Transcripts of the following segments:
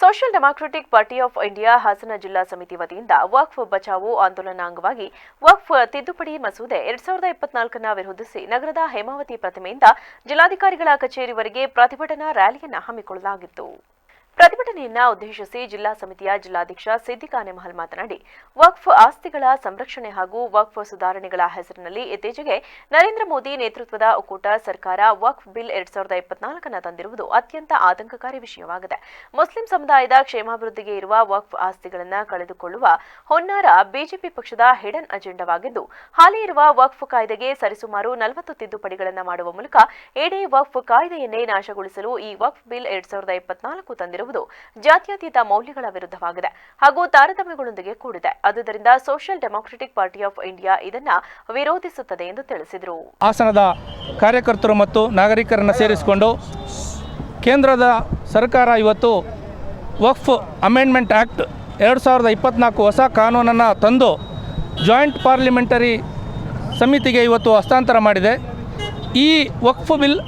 Social democratic party of India Hassan ಜಿಲ್ಲಾ ಸಮಿತಿ ವತಿಯಿಂದ ವಕ್ಫ್ ಬಚಾವೋ ಆಂದೋಲನ ಅಂಗವಾಗಿ ವಕ್ಫ್ ತಿದ್ದುಪಡಿ ಮಸೂದೆ ಎರಡ್ ಸಾವಿರದ ಇಪ್ಪತ್ನಾಲ್ಕನ್ನ ವಿರೋಧಿಸಿ ನಗರದ ಹೇಮಾವತಿ ಪ್ರತಿಮೆಯಿಂದ ಜಿಲ್ಲಾಧಿಕಾರಿಗಳ ಕಚೇರಿವರೆಗೆ ಪ್ರತಿಭಟನಾ ರ್ಯಾಲಿಯನ್ನು ಹಮ್ಮಿಕೊಳ್ಳಲಾಗಿತ್ತು. ಪ್ರತಿಭಟನೆಯನ್ನ ಉದ್ದೇಶಿಸಿ ಜಿಲ್ಲಾ ಸಮಿತಿಯ ಜಿಲ್ಲಾಧ್ಯಕ್ಷ ಸಿದ್ದಿಖಾನೆ ಮಹಲ್ ಮಾತನಾಡಿ, ವಕ್ಫ್ ಆಸ್ತಿಗಳ ಸಂರಕ್ಷಣೆ ಹಾಗೂ ವಕ್ಫ್ ಸುಧಾರಣೆಗಳ ಹೆಸರಿನಲ್ಲಿ ಇತ್ತೀಚೆಗೆ ನರೇಂದ್ರ ಮೋದಿ ನೇತೃತ್ವದ ಒಕ್ಕೂಟ ಸರ್ಕಾರ ವಕ್ಫ್ ಬಿಲ್ ಎರಡ್ ಸಾವಿರದ ಇಪ್ಪತ್ನಾಲ್ಕನ್ನ ತಂದಿರುವುದು ಅತ್ಯಂತ ಆತಂಕಕಾರಿ ವಿಷಯವಾಗಿದೆ. ಮುಸ್ಲಿಂ ಸಮುದಾಯದ ಕ್ಷೇಮಾಭಿವೃದ್ಧಿಗೆ ಇರುವ ವಕ್ಫ್ ಆಸ್ತಿಗಳನ್ನು ಕಳೆದುಕೊಳ್ಳುವ ಹೊನ್ನಾರ ಬಿಜೆಪಿ ಪಕ್ಷದ ಹಿಡನ್ ಅಜೆಂಡವಾಗಿದ್ದು, ಹಾಲಿ ಇರುವ ವಕ್ಫ್ ಕಾಯ್ದೆಗೆ ಸರಿಸುಮಾರು ನಲವತ್ತು ತಿದ್ದುಪಡಿಗಳನ್ನು ಮಾಡುವ ಮೂಲಕ ಇಡೀ ವಕ್ಫ್ ಕಾಯ್ದೆಯನ್ನೇ ನಾಶಗೊಳಿಸಲು ಈ ವಕ್ಫ್ ಬಿಲ್ ಎರಡ್ ಸಾವಿರದ ಇಪ್ಪತ್ನಾಲ್ಕು ತಂದಿರುವುದು ಜಾತ್ಯತೀತ ಮೌಲ್ಯಗಳ ವಿರುದ್ಧವಾಗಿದೆ ಹಾಗೂ ತಾರತಮ್ಯಗಳೊಂದಿಗೆ ಕೂಡಿದೆ. ಆದುದರಿಂದ social democratic party of India ಇದನ್ನ ವಿರೋಧಿಸುತ್ತದೆ ಎಂದು ತಿಳಿಸಿದರು. ಹಾಸನದ ಕಾರ್ಯಕರ್ತರು ಮತ್ತು ನಾಗರಿಕರನ್ನು ಸೇರಿಸಿಕೊಂಡು ಕೇಂದ್ರದ ಸರ್ಕಾರ ಇವತ್ತು ವಕ್ಫ್ ಅಮೆಂಡ್ಮೆಂಟ್ ಆ್ಯಕ್ಟ್ ಎರಡು ಸಾವಿರದ ಇಪ್ಪತ್ನಾಲ್ಕು ಹೊಸ ಕಾನೂನನ್ನು ತಂದು ಜಾಯಿಂಟ್ ಪಾರ್ಲಿಮೆಂಟರಿ ಸಮಿತಿಗೆ ಇವತ್ತು ಹಸ್ತಾಂತರ ಮಾಡಿದೆ. ಈ ವಕ್ಫ್ ಬಿಲ್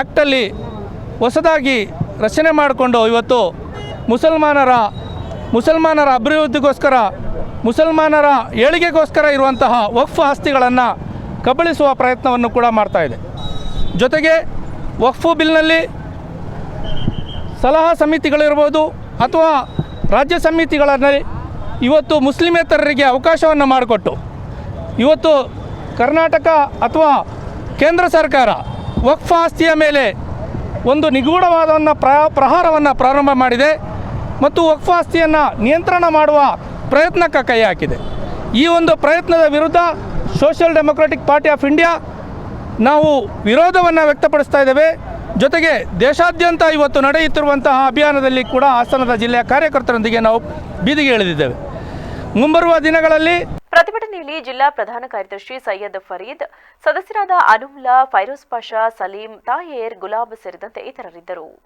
ಆ್ಯಕ್ಟಲ್ಲಿ ಹೊಸದಾಗಿ ರಚನೆ ಮಾಡಿಕೊಂಡು ಇವತ್ತು ಮುಸಲ್ಮಾನರ ಮುಸಲ್ಮಾನರ ಅಭಿವೃದ್ಧಿಗೋಸ್ಕರ, ಮುಸಲ್ಮಾನರ ಏಳಿಗೆಗೋಸ್ಕರ ಇರುವಂತಹ ವಕ್ಫ್ ಆಸ್ತಿಗಳನ್ನು ಕಬಳಿಸುವ ಪ್ರಯತ್ನವನ್ನು ಕೂಡ ಮಾಡ್ತಾ ಇದೆ. ಜೊತೆಗೆ ವಕ್ಫು ಬಿಲ್ನಲ್ಲಿ ಸಲಹಾ ಸಮಿತಿಗಳಿರ್ಬೋದು ಅಥವಾ ರಾಜ್ಯ ಸಮಿತಿಗಳಲ್ಲಿ ಇವತ್ತು ಮುಸ್ಲಿಮೇತರರಿಗೆ ಅವಕಾಶವನ್ನು ಮಾಡಿಕೊಟ್ಟು ಇವತ್ತು ಕರ್ನಾಟಕ ಅಥವಾ ಕೇಂದ್ರ ಸರ್ಕಾರ ವಕ್ಫ್ ಆಸ್ತಿಯ ಮೇಲೆ ಒಂದು ನಿಗೂಢವಾದವನ್ನು ಪ್ರ, ಪ್ರಹಾರವನ್ನು ಪ್ರಾರಂಭ ಮಾಡಿದೆ ಮತ್ತು ವಕ್ಫ್ ಆಸ್ತಿಯನ್ನು ನಿಯಂತ್ರಣ ಮಾಡುವ ಪ್ರಯತ್ನಕ್ಕೆ ಕೈ ಹಾಕಿದೆ. ಈ ಒಂದು ಪ್ರಯತ್ನದ ವಿರುದ್ಧ social democratic party of India ನಾವು ವಿರೋಧವನ್ನು ವ್ಯಕ್ತಪಡಿಸ್ತಾ ಇದ್ದೇವೆ. ಜೊತೆಗೆ ದೇಶಾದ್ಯಂತ ಇವತ್ತು ನಡೆಯುತ್ತಿರುವಂತಹ ಅಭಿಯಾನದಲ್ಲಿ ಕೂಡ ಹಾಸನದ ಜಿಲ್ಲೆಯ ಕಾರ್ಯಕರ್ತರೊಂದಿಗೆ ನಾವು ಬೀದಿಗೆ ಇಳಿದಿದ್ದೇವೆ. ಮುಂಬರುವ ದಿನಗಳಲ್ಲಿ ಪ್ರತಿಭಟನೆಯಲ್ಲಿ ಜಿಲ್ಲಾ ಪ್ರಧಾನ ಕಾರ್ಯದರ್ಶಿ ಸೈಯದ್ ಫರೀದ್, ಸದಸ್ಯರಾದ ಅನುಮ್ಲಾ, ಫೈರೋಜ್ ಪಾಷಾ, ಸಲೀಂ, ತಾಯೇರ್, ಗುಲಾಬ್ ಸೇರಿದಂತೆ ಇತರರಿದ್ದರು.